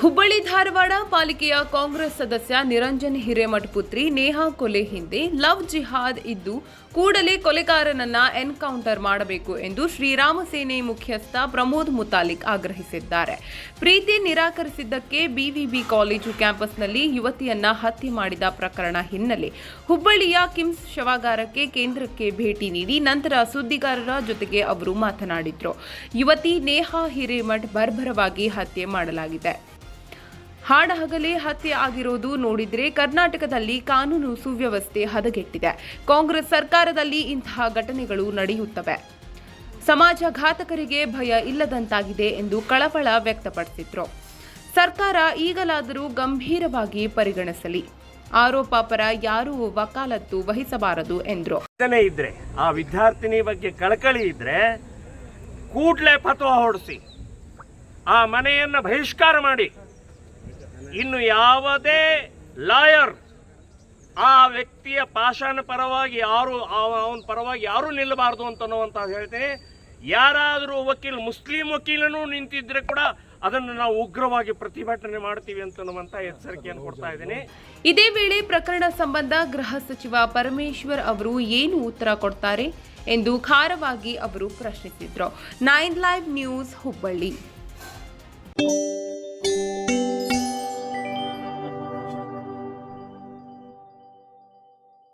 ಹುಬ್ಬಳ್ಳಿ ಧಾರವಾಡ ಪಾಲಿಕೆಯ ಕಾಂಗ್ರೆಸ್ ಸದಸ್ಯ ನಿರಂಜನ್ ಹಿರೇಮಠ್ ಪುತ್ರಿ ನೇಹಾ ಕೊಲೆ ಹಿಂದೆ ಲವ್ ಜಿಹಾದ್ ಇದ್ದು ಕೂಡಲೇ ಕೊಲೆಗಾರನನ್ನ ಎನ್ಕೌಂಟರ್ ಮಾಡಬೇಕು ಎಂದು ಶ್ರೀರಾಮ ಸೇನೆ ಮುಖ್ಯಸ್ಥ ಪ್ರಮೋದ್ ಮುತಾಲಿಕ್ ಆಗ್ರಹಿಸಿದ್ದಾರೆ. ಪ್ರೀತಿ ನಿರಾಕರಿಸಿದ್ದಕ್ಕೆ ಬಿವಿಬಿ ಕಾಲೇಜು ಕ್ಯಾಂಪಸ್ನಲ್ಲಿ ಯುವತಿಯನ್ನ ಹತ್ಯೆ ಮಾಡಿದ ಪ್ರಕರಣ ಹಿನ್ನೆಲೆ ಹುಬ್ಬಳ್ಳಿಯ ಕಿಮ್ಸ್ ಶವಾಗಾರಕ್ಕೆ ಕೇಂದ್ರಕ್ಕೆ ಭೇಟಿ ನೀಡಿ ನಂತರ ಸುದ್ದಿಗಾರರ ಜೊತೆಗೆ ಅವರು ಮಾತನಾಡಿದರು. ಯುವತಿ ನೇಹಾ ಹಿರೇಮಠ್ ಬರ್ಬರವಾಗಿ ಹತ್ಯೆ ಮಾಡಲಾಗಿದೆ. ಹಾಡಹಗಲೇ ಹತ್ಯೆ ಆಗಿರೋದು ನೋಡಿದ್ರೆ ಕರ್ನಾಟಕದಲ್ಲಿ ಕಾನೂನು ಸುವ್ಯವಸ್ಥೆ ಹದಗೆಟ್ಟಿದೆ. ಕಾಂಗ್ರೆಸ್ ಸರ್ಕಾರದಲ್ಲಿ ಇಂತಹ ಘಟನೆಗಳು ನಡೆಯುತ್ತವೆ. ಸಮಾಜ ಘಾತಕರಿಗೆ ಭಯ ಇಲ್ಲದಂತಾಗಿದೆ ಎಂದು ಕಳವಳ ವ್ಯಕ್ತಪಡಿಸಿದ್ರು. ಸರ್ಕಾರ ಈಗಲಾದರೂ ಗಂಭೀರವಾಗಿ ಪರಿಗಣಿಸಲಿ. ಆರೋಪ ಪರ ಯಾರೂ ವಕಾಲತ್ತು ವಹಿಸಬಾರದು ಎಂದರು. ಇದ್ರೆ, ಆ ವಿದ್ಯಾರ್ಥಿನಿ ಬಗ್ಗೆ ಕಳಕಳಿ ಇದ್ರೆ ಕೂಡ್ಲೆ ಪತ್ವ ಹೊಡಿಸಿ. ಆ ಮನೆಯನ್ನ ಬಹಿಷ್ಕಾರ ಮಾಡಿ. ಇನ್ನು ಯಾವುದೇ ಲಾಯರ್ ಆ ವ್ಯಕ್ತಿಯ ಪಾಷಾಣ ಪರವಾಗಿ ಯಾರು ಅವನ ಪರವಾಗಿ ಯಾರು ನಿಲ್ಲಬಾರ್ದು ಅಂತ ಹೇಳ್ತೇನೆ ಯಾರಾದರೂ ವಕೀಲ್, ಮುಸ್ಲಿಂ ವಕೀಲನೂ ನಿಂತಿದ್ರೆ ಕೂಡ ಅದನ್ನು ನಾವು ಉಗ್ರವಾಗಿ ಪ್ರತಿಭಟನೆ ಮಾಡ್ತೀವಿ ಅಂತನ್ನುವಂತ ಎಚ್ಚರಿಕೆಯನ್ನು ಕೊಡ್ತಾ ಇದ್ದೇನೆ. ಇದೇ ವೇಳೆ ಪ್ರಕರಣ ಸಂಬಂಧ ಗೃಹ ಸಚಿವ ಪರಮೇಶ್ವರ್ ಅವರು ಏನು ಉತ್ತರ ಕೊಡ್ತಾರೆ ಎಂದು ಖಾರವಾಗಿ ಅವರು ಪ್ರಶ್ನಿಸಿದ್ರು. Nine live news Hubballi.